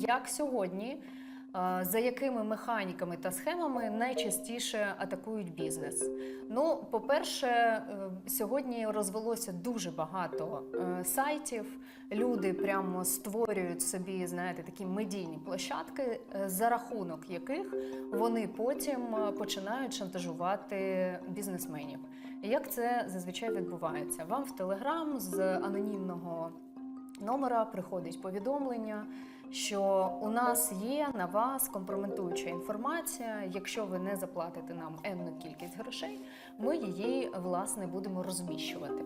як сьогодні, е, за якими механіками та схемами найчастіше атакують бізнес? Ну, по-перше, е, сьогодні розвелося дуже багато е, сайтів. Люди прямо створюють собі, знаєте, такі медійні площадки, за рахунок яких вони потім починають шантажувати бізнесменів. Як це зазвичай відбувається? Вам в Телеграм з анонімного номера приходить повідомлення, що у нас є на вас компрометуюча інформація. Якщо ви не заплатите нам енну кількість грошей, ми її власне будемо розміщувати.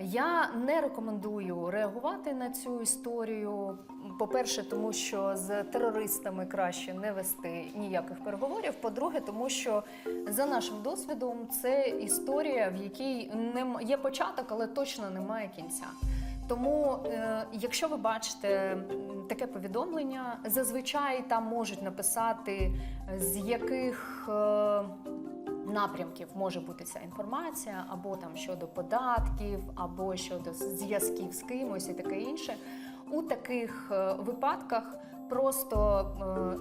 Я не рекомендую реагувати на цю історію. По-перше, тому що з терористами краще не вести ніяких переговорів. По-друге, тому що за нашим досвідом це історія, в якій є початок, але точно немає кінця. Тому, е, якщо ви бачите таке повідомлення, зазвичай там можуть написати, е, з яких е, напрямків може бути ця інформація, або там щодо податків, або щодо зв'язків з кимось і таке інше. У таких випадках просто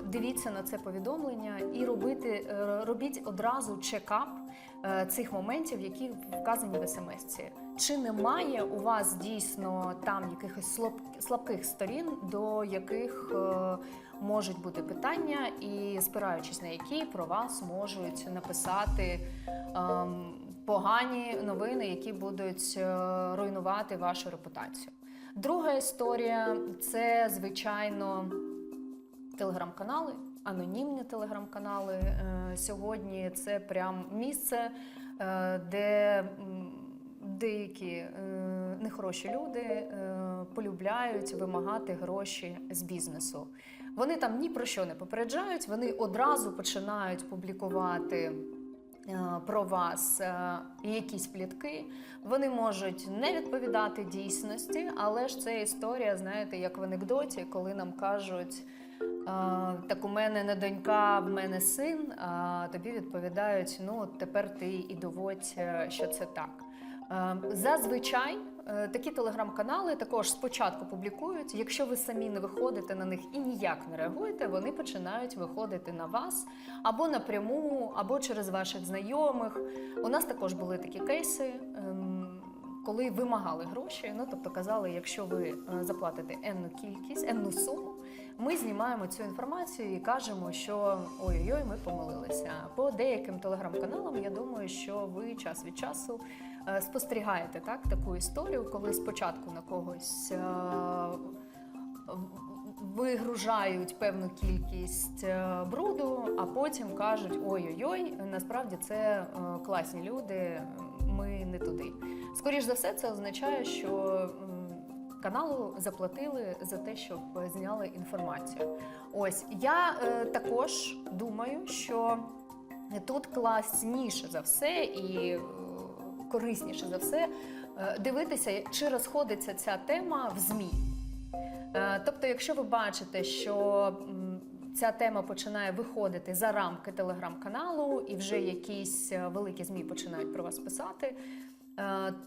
дивіться на це повідомлення і робити, робіть одразу чекап цих моментів, які вказані в смс-ці. Чи немає у вас дійсно там якихось слаб- слабких сторін, до яких е, можуть бути питання, і спираючись на які про вас можуть написати ем, погані новини, які будуть е, руйнувати вашу репутацію. Друга історія це звичайно телеграм-канали, анонімні телеграм-канали. Е, Сьогодні це прям місце, де деякі е, нехороші люди е, полюбляють вимагати гроші з бізнесу. Вони там ні про що не попереджають, вони одразу починають публікувати. е, Про вас е, якісь плітки, вони можуть не відповідати дійсності, але ж це історія, знаєте, як в анекдоті, коли нам кажуть, е, так у мене не донька, в мене син. А тобі відповідають: ну тепер ти і доводь, що це так. Е, Зазвичай е, такі телеграм-канали також спочатку публікують. Якщо ви самі не виходите на них і ніяк не реагуєте, вони починають виходити на вас або напряму, або через ваших знайомих. У нас також були такі кейси. ем, Коли вимагали гроші, ну тобто казали, якщо ви е, заплатите енну кількість, енну суму, ми знімаємо цю інформацію і кажемо, що ой-ой-ой, ми помилилися. По деяким телеграм-каналам я думаю, що ви час від часу спостерігаєте так таку історію, коли спочатку на когось е, вигружають певну кількість е, бруду, а потім кажуть: ой-ой-ой, насправді це е, класні люди, ми не туди. Скоріш за все, це означає, що каналу заплатили за те, щоб зняли інформацію. Ось я е, також думаю, що тут класніше за все і е, корисніше за все е, дивитися, чи розходиться ця тема в ЗМІ. Е, Тобто, якщо ви бачите, що ця тема починає виходити за рамки телеграм-каналу, і вже якісь е, великі ЗМІ починають про вас писати,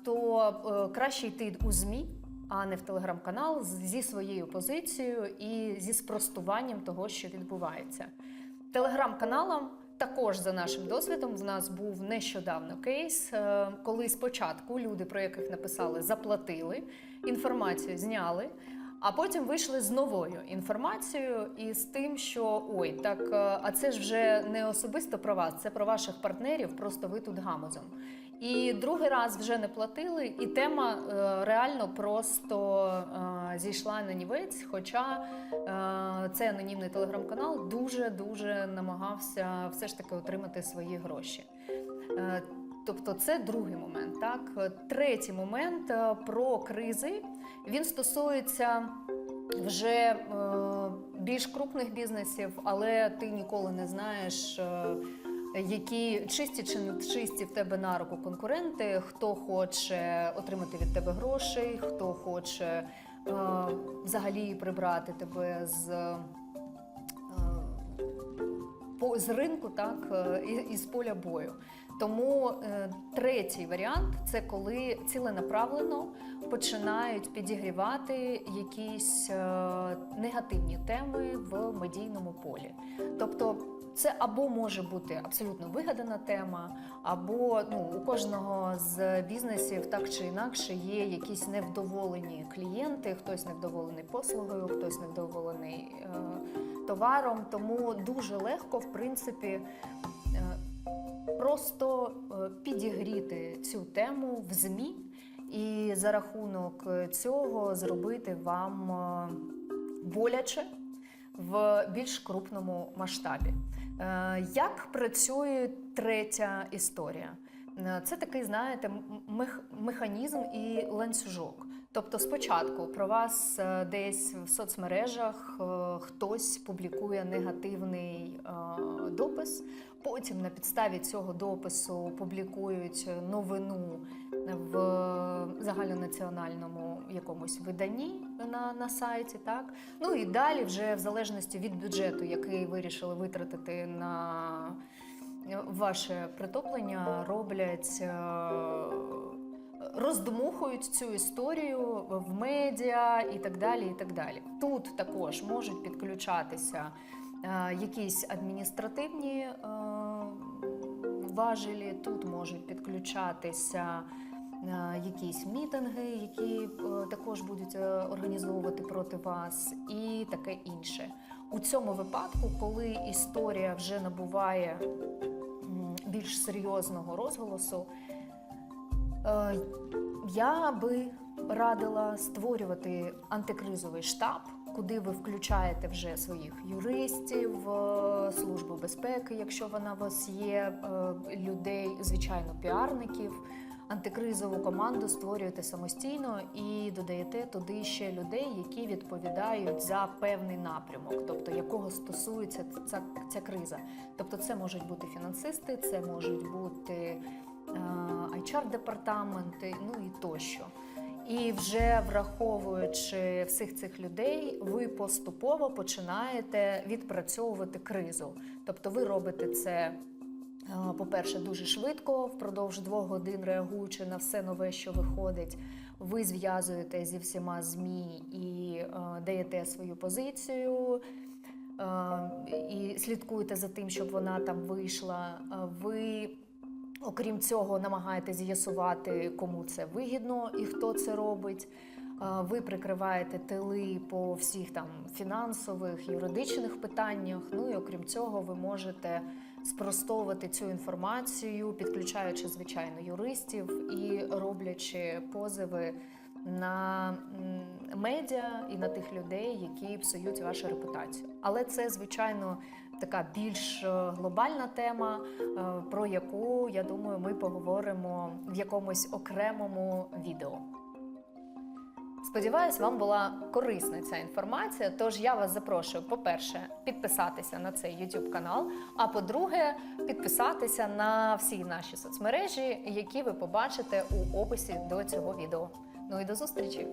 то краще йти у ЗМІ, а не в телеграм-канал зі своєю позицією і зі спростуванням того, що відбувається. Телеграм-каналам також за нашим досвідом в нас був нещодавно кейс, е, коли спочатку люди, про яких написали, заплатили, інформацію зняли. А потім вийшли з новою інформацією і з тим, що ой, так е, а це ж вже не особисто про вас, це про ваших партнерів, просто ви тут гамузом. І другий раз вже не платили, і тема е, реально просто зійшла на нівець. Хоча е, цей анонімний телеграм-канал дуже дуже намагався все ж таки отримати свої гроші. Е, Тобто це другий момент. Так, третій момент е, про кризи. Він стосується вже більш крупних бізнесів, але ти ніколи не знаєш. які чисті чи не чисті в тебе на руку конкуренти, хто хоче отримати від тебе грошей, хто хоче взагалі прибрати тебе з, е, з ринку, так, е, і, із поля бою. Тому е, третій варіант це коли ціленаправлено починають підігрівати якісь е, негативні теми в медійному полі. Тобто, це або може бути абсолютно вигадана тема, або ну, у кожного з бізнесів так чи інакше є якісь невдоволені клієнти, хтось невдоволений послугою, хтось невдоволений е, товаром. Тому дуже легко, в принципі, е, просто е, підігріти цю тему в ЗМІ і за рахунок цього зробити вам е, боляче в більш крупному масштабі. Е, Як працює третя історія? Е, Це такий, знаєте, механізм і ланцюжок. Тобто, спочатку про вас е, десь в соцмережах е, хтось публікує негативний е, допис. Потім на підставі цього допису публікують новину в загальнонаціональному якомусь виданні на, на сайті. Так ну і далі, вже в залежності від бюджету, який вирішили витратити на ваше притоплення, роблять. Роздмухують цю історію в медіа і так далі. і так далі. Тут також можуть підключатися е, якісь адміністративні е, важелі, тут можуть підключатися е, якісь мітинги, які також будуть організовувати проти вас, і таке інше. У цьому випадку, коли історія вже набуває більш серйозного розголосу, я би радила створювати антикризовий штаб, куди ви включаєте вже своїх юристів, е, службу безпеки, якщо вона у вас є, е, людей, звичайно, піарників. Антикризову команду створюєте самостійно і додаєте туди ще людей, які відповідають за певний напрямок, тобто якого стосується ця, ця криза. Тобто, це можуть бути фінансисти, це можуть бути е, HR-департаменти, ну і тощо. І вже враховуючи всіх цих людей, ви поступово починаєте відпрацьовувати кризу. Тобто, ви робите це, е, по-перше, дуже швидко, впродовж двох годин реагуючи на все нове, що виходить. Ви зв'язуєте зі всіма ЗМІ і е, даєте свою позицію. е, І слідкуєте за тим, щоб вона там вийшла. Е, Ви Окрім цього, намагаєтесь з'ясувати, кому це вигідно і хто це робить. Е, Ви прикриваєте тили по всіх там фінансових, юридичних питаннях. Ну і окрім цього, ви можете спростовувати цю інформацію, підключаючи звичайно юристів і роблячи позови на медіа і на тих людей, які псують вашу репутацію. Але це звичайно така більш е, глобальна тема, е, про яку я думаю, ми поговоримо в якомусь окремому відео. Сподіваюсь, вам була корисна ця інформація. Тож я вас запрошую, по-перше, підписатися на цей YouTube канал. А по-друге, підписатися на всі наші соцмережі, які ви побачите у описі до цього відео. Ну і до зустрічі!